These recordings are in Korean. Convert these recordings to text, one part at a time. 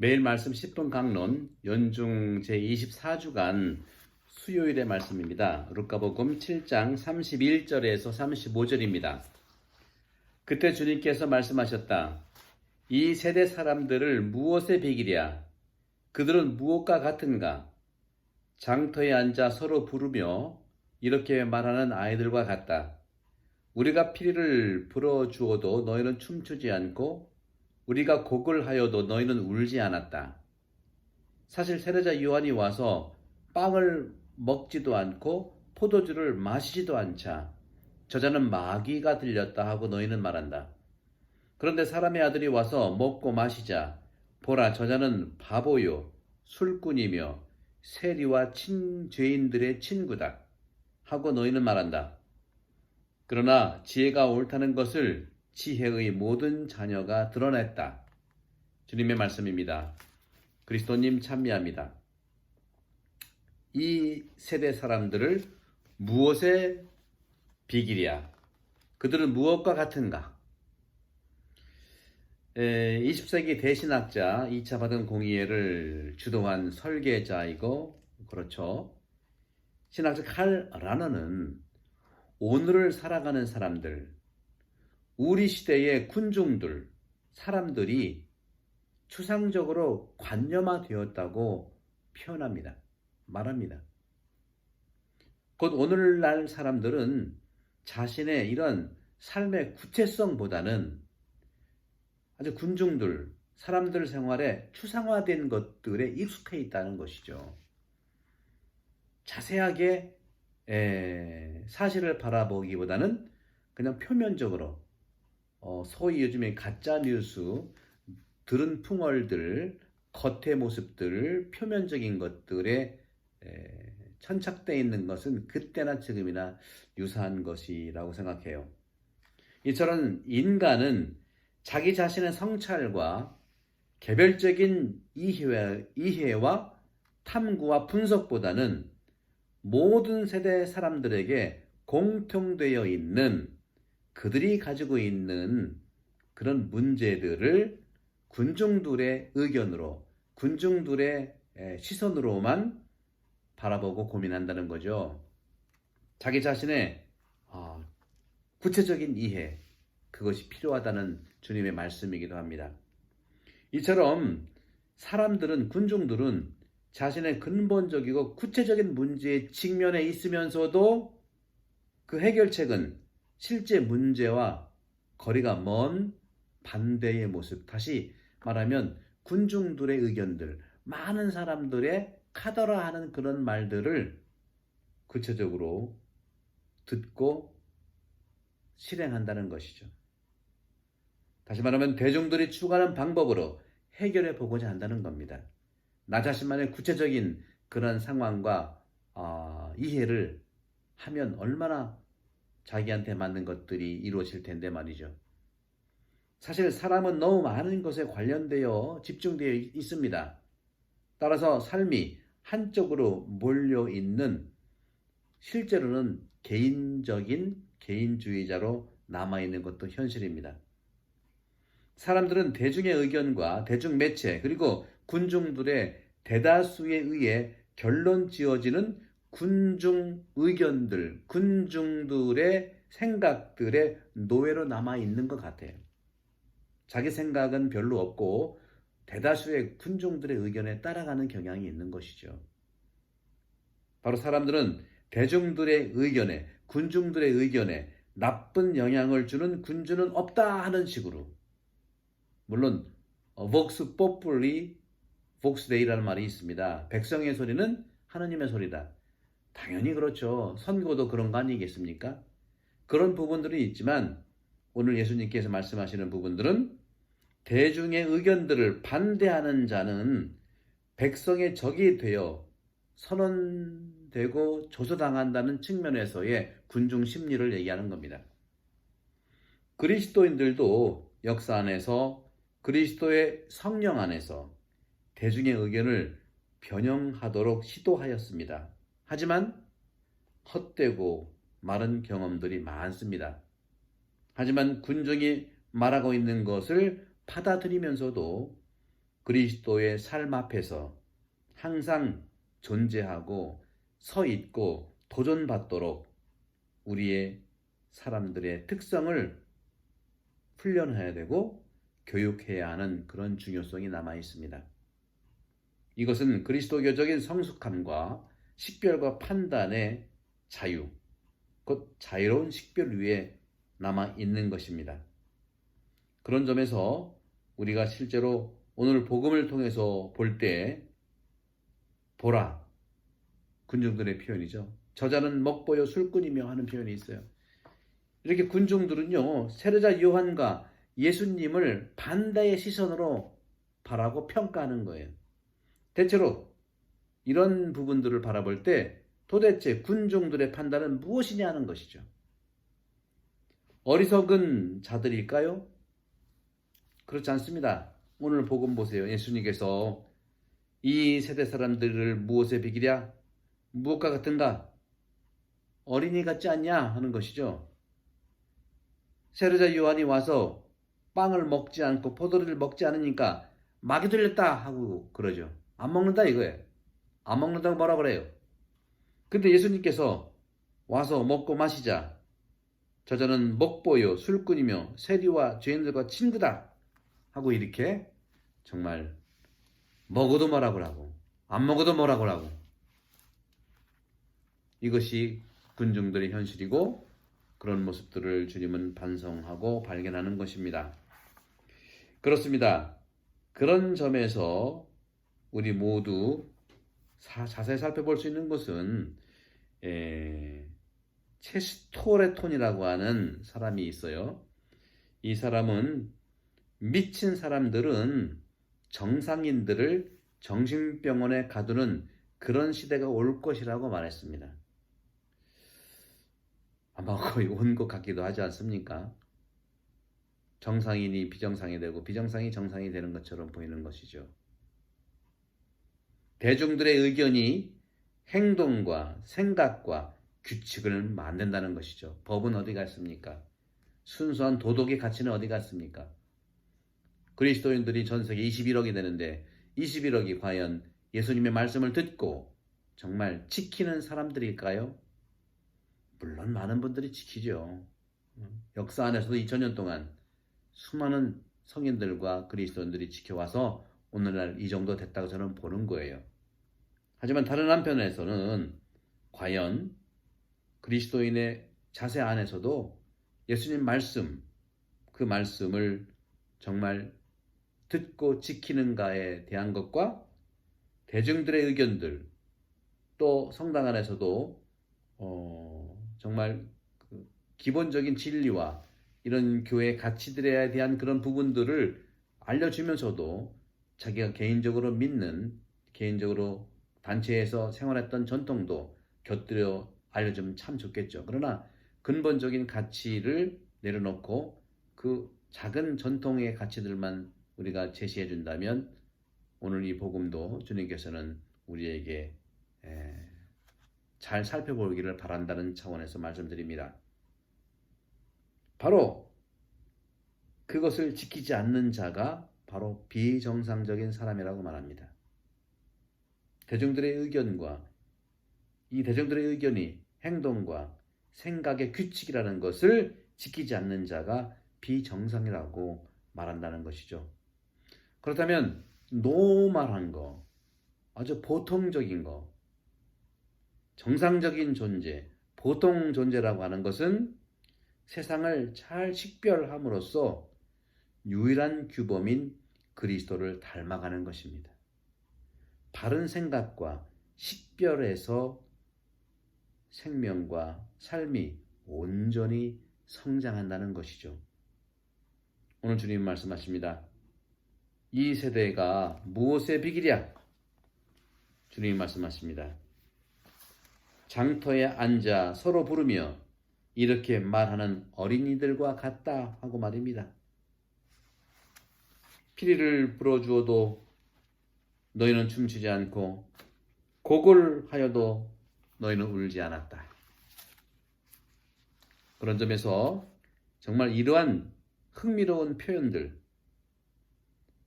매일 말씀 10분 강론 연중 제24주간 수요일의 말씀입니다. 루카복음 7장 31절에서 35절입니다. 그때 주님께서 말씀하셨다. 이 세대 사람들을 무엇에 비기랴? 그들은 무엇과 같은가? 장터에 앉아 서로 부르며 이렇게 말하는 아이들과 같다. 우리가 피리를 불어 주어도 너희는 춤추지 않고 우리가 곡을 하여도 너희는 울지 않았다. 사실 세례자 요한이 와서 빵을 먹지도 않고 포도주를 마시지도 않자 저자는 마귀가 들렸다 하고 너희는 말한다. 그런데 사람의 아들이 와서 먹고 마시자 보라 저자는 바보요 술꾼이며 세리와 친죄인들의 친구다 하고 너희는 말한다. 그러나 지혜가 옳다는 것을 지혜의 모든 자녀가 드러냈다. 주님의 말씀입니다. 그리스도님 참미합니다. 이 세대 사람들을 무엇에 비기랴? 그들은 무엇과 같은가? 20세기 대신학자 2차 받은 공의회를 주도한 설계자이고 그렇죠. 신학자 칼 라너는 오늘을 살아가는 사람들, 우리 시대의 군중들, 사람들이 추상적으로 관념화되었다고 표현합니다. 말합니다. 곧 오늘날 사람들은 자신의 이런 삶의 구체성보다는 아주 군중들, 사람들 생활에 추상화된 것들에 익숙해 있다는 것이죠. 자세하게 에, 사실을 바라보기보다는 그냥 표면적으로 어, 소위 요즘에 가짜 뉴스 들은 풍월들 겉의 모습들 표면적인 것들에 에, 천착되어 있는 것은 그때나 지금이나 유사한 것이라고 생각해요. 이처럼 인간은 자기 자신의 성찰과 개별적인 이해, 이해와 탐구와 분석보다는 모든 세대 사람들에게 공통되어 있는 그들이 가지고 있는 그런 문제들을 군중들의 의견으로, 군중들의 시선으로만 바라보고 고민한다는 거죠. 자기 자신의 아, 구체적인 이해, 그것이 필요하다는 주님의 말씀이기도 합니다. 이처럼 사람들은, 군중들은 자신의 근본적이고 구체적인 문제에 직면해 있으면서도 그 해결책은 실제 문제와 거리가 먼 반대의 모습. 다시 말하면 군중들의 의견들, 많은 사람들의 카더라 하는 그런 말들을 구체적으로 듣고 실행한다는 것이죠. 다시 말하면 대중들이 추구하는 방법으로 해결해 보고자 한다는 겁니다. 나 자신만의 구체적인 그런 상황과 어, 이해를 하면 얼마나 자기한테 맞는 것들이 이루어질 텐데 말이죠. 사실 사람은 너무 많은 것에 관련되어 집중되어 있습니다. 따라서 삶이 한쪽으로 몰려 있는 실제로는 개인적인 개인주의자로 남아 있는 것도 현실입니다. 사람들은 대중의 의견과 대중 매체 그리고 군중들의 대다수에 의해 결론 지어지는 군중 의견들, 군중들의 생각들의 노예로 남아 있는 것 같아요. 자기 생각은 별로 없고 대다수의 군중들의 의견에 따라가는 경향이 있는 것이죠. 바로 사람들은 대중들의 의견에, 군중들의 의견에 나쁜 영향을 주는 군주는 없다 하는 식으로 물론 벅스 포플리 복스데이라는 말이 있습니다. 백성의 소리는 하나님의 소리다. 당연히 그렇죠. 선거도 그런 거 아니겠습니까? 그런 부분들이 있지만 오늘 예수님께서 말씀하시는 부분들은 대중의 의견들을 반대하는 자는 백성의 적이 되어 선언되고 조소당한다는 측면에서의 군중 심리를 얘기하는 겁니다. 그리스도인들도 역사 안에서 그리스도의 성령 안에서 대중의 의견을 변형하도록 시도하였습니다. 하지만 헛되고 마른 경험들이 많습니다. 하지만 군중이 말하고 있는 것을 받아들이면서도 그리스도의 삶 앞에서 항상 존재하고 서 있고 도전받도록 우리의 사람들의 특성을 훈련해야 되고 교육해야 하는 그런 중요성이 남아 있습니다. 이것은 그리스도교적인 성숙함과 식별과 판단의 자유, 곧 자유로운 식별 위에 남아 있는 것입니다. 그런 점에서 우리가 실제로 오늘 복음을 통해서 볼 때 보라 군중들의 표현이죠. 저자는 먹보여 술꾼이며 하는 표현이 있어요. 이렇게 군중들은요 세례자 요한과 예수님을 반대의 시선으로 바라고 평가하는 거예요. 대체로 이런 부분들을 바라볼 때 도대체 군중들의 판단은 무엇이냐 하는 것이죠. 어리석은 자들일까요? 그렇지 않습니다. 오늘 복음 보세요. 예수님께서 이 세대 사람들을 무엇에 비기랴? 무엇과 같은가? 어린이 같지 않냐? 하는 것이죠. 세례자 요한이 와서 빵을 먹지 않고 포도를 먹지 않으니까 마귀 들렸다 하고 그러죠. 안 먹는다 이거예요. 안 먹는다고 뭐라 그래요? 근데 예수님께서 와서 먹고 마시자. 저자는 먹보요 술꾼이며 세리와 죄인들과 친구다 하고 이렇게 정말 먹어도 뭐라고 하고 안 먹어도 뭐라고 하고 이것이 군중들의 현실이고 그런 모습들을 주님은 반성하고 발견하는 것입니다. 그렇습니다. 그런 점에서 우리 모두 사, 자세히 살펴볼 수 있는 것은 에, 체스토레톤이라고 하는 사람이 있어요. 이 사람은 미친 사람들은 정상인들을 정신병원에 가두는 그런 시대가 올 것이라고 말했습니다. 아마 거의 온 것 같기도 하지 않습니까? 정상인이 비정상이 되고 비정상이 정상이 되는 것처럼 보이는 것이죠. 대중들의 의견이 행동과 생각과 규칙을 만든다는 것이죠. 법은 어디 갔습니까? 순수한 도덕의 가치는 어디 갔습니까? 그리스도인들이 전 세계 21억이 되는데 21억이 과연 예수님의 말씀을 듣고 정말 지키는 사람들일까요? 물론 많은 분들이 지키죠. 역사 안에서도 2000년 동안 수많은 성인들과 그리스도인들이 지켜와서 오늘날 이 정도 됐다고 저는 보는 거예요. 하지만 다른 한편에서는 과연 그리스도인의 자세 안에서도 예수님 말씀, 그 말씀을 정말 듣고 지키는가에 대한 것과 대중들의 의견들, 또 성당 안에서도 어, 정말 그 기본적인 진리와 이런 교회 가치들에 대한 그런 부분들을 알려주면서도 자기가 개인적으로 믿는 개인적으로 단체에서 생활했던 전통도 곁들여 알려주면 참 좋겠죠. 그러나 근본적인 가치를 내려놓고 그 작은 전통의 가치들만 우리가 제시해 준다면 오늘 이 복음도 주님께서는 우리에게 잘 살펴보기를 바란다는 차원에서 말씀드립니다. 바로 그것을 지키지 않는 자가 바로 비정상적인 사람이라고 말합니다. 대중들의 의견과 이 대중들의 의견이 행동과 생각의 규칙이라는 것을 지키지 않는 자가 비정상이라고 말한다는 것이죠. 그렇다면 노멀한 거, 아주 보통적인 거, 정상적인 존재, 보통 존재라고 하는 것은 세상을 잘 식별함으로써 유일한 규범인 그리스도를 닮아가는 것입니다. 바른 생각과 식별에서 생명과 삶이 온전히 성장한다는 것이죠. 오늘 주님 말씀하십니다. 이 세대가 무엇에 비기랴? 주님 말씀하십니다. 장터에 앉아 서로 부르며 이렇게 말하는 어린이들과 같다 하고 말입니다. 피리를 불어주어도 너희는 춤추지 않고 곡을 하여도 너희는 울지 않았다. 그런 점에서 정말 이러한 흥미로운 표현들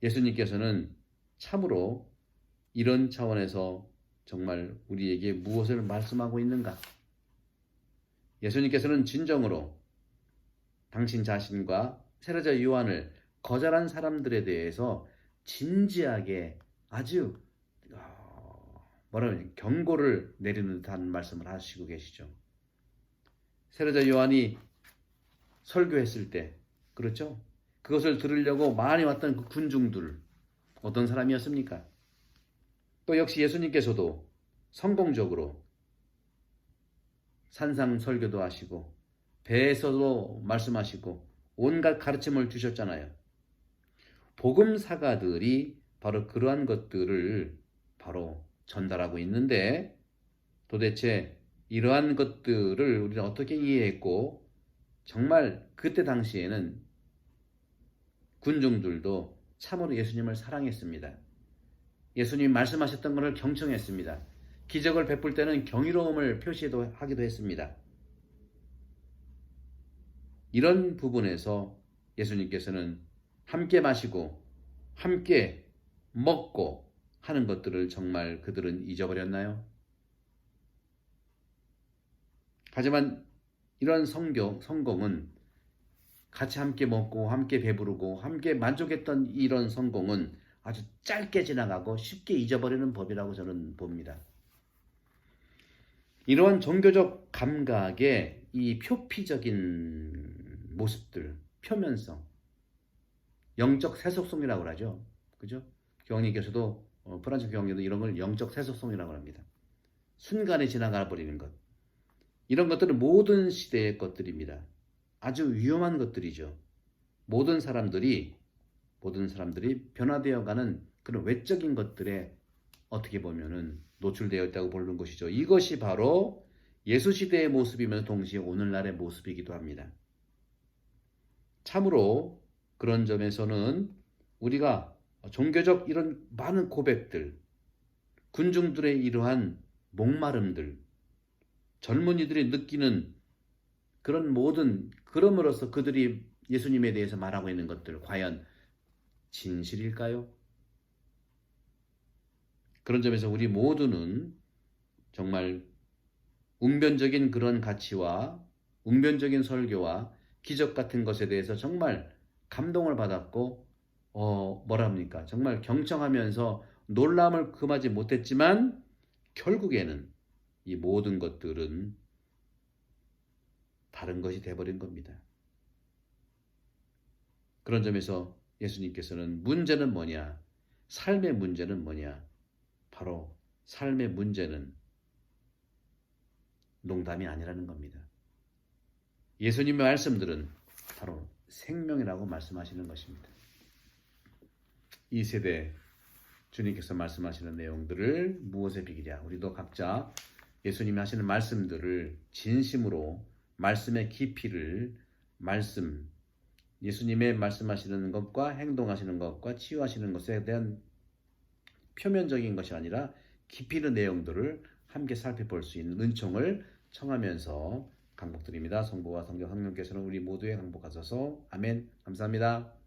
예수님께서는 참으로 이런 차원에서 정말 우리에게 무엇을 말씀하고 있는가? 예수님께서는 진정으로 당신 자신과 세례자 요한을 거절한 사람들에 대해서 진지하게 아주 어, 뭐라면 경고를 내리는 듯한 말씀을 하시고 계시죠. 세례자 요한이 설교했을 때 그렇죠? 그것을 들으려고 많이 왔던 그 군중들 어떤 사람이었습니까? 또 역시 예수님께서도 성공적으로 산상 설교도 하시고 배에서도 말씀하시고 온갖 가르침을 주셨잖아요. 복음 사가들이 바로 그러한 것들을 바로 전달하고 있는데 도대체 이러한 것들을 우리는 어떻게 이해했고 정말 그때 당시에는 군중들도 참으로 예수님을 사랑했습니다. 예수님 말씀하셨던 것을 경청했습니다. 기적을 베풀 때는 경이로움을 표시도 하기도 했습니다. 이런 부분에서 예수님께서는 함께 마시고 함께 먹고 하는 것들을 정말 그들은 잊어버렸나요? 하지만 이런 성경, 성공은 같이 함께 먹고 함께 배부르고 함께 만족했던 이런 성공은 아주 짧게 지나가고 쉽게 잊어버리는 법이라고 저는 봅니다. 이러한 종교적 감각의 이 표피적인 모습들, 표면성, 영적 세속성이라고 하죠. 그죠? 교황님께서도 어, 프란스 교황님도 이런 걸 영적 세속성이라고 합니다. 순간에 지나가 버리는 것. 이런 것들은 모든 시대의 것들입니다. 아주 위험한 것들이죠. 모든 사람들이 모든 사람들이 변화되어 가는 그런 외적인 것들에 어떻게 보면은 노출되어 있다고 보는 것이죠. 이것이 바로 예수 시대의 모습이면서 동시에 오늘날의 모습이기도 합니다. 참으로 그런 점에서는 우리가 종교적 이런 많은 고백들, 군중들의 이러한 목마름들, 젊은이들이 느끼는 그런 모든 그럼으로써 그들이 예수님에 대해서 말하고 있는 것들 과연 진실일까요? 그런 점에서 우리 모두는 정말 웅변적인 그런 가치와 웅변적인 설교와 기적 같은 것에 대해서 정말 감동을 받았고 어 뭐랍니까 정말 경청하면서 놀람을 금하지 못했지만 결국에는 이 모든 것들은 다른 것이 돼버린 겁니다. 그런 점에서 예수님께서는 문제는 뭐냐? 삶의 문제는 뭐냐? 바로 삶의 문제는 농담이 아니라는 겁니다. 예수님의 말씀들은 바로 생명이라고 말씀하시는 것입니다. 이 세대 주님께서 말씀하시는 내용들을 무엇에 비기랴? 우리도 각자 예수님이 하시는 말씀들을 진심으로 말씀의 깊이를 말씀 예수님의 말씀하시는 것과 행동하시는 것과 치유하시는 것에 대한 표면적인 것이 아니라 깊이 있는 내용들을 함께 살펴볼 수 있는 은총을 청하면서 강복드립니다. 성부와 성경 성령께서는 우리 모두의 강복하소서. 아멘. 감사합니다.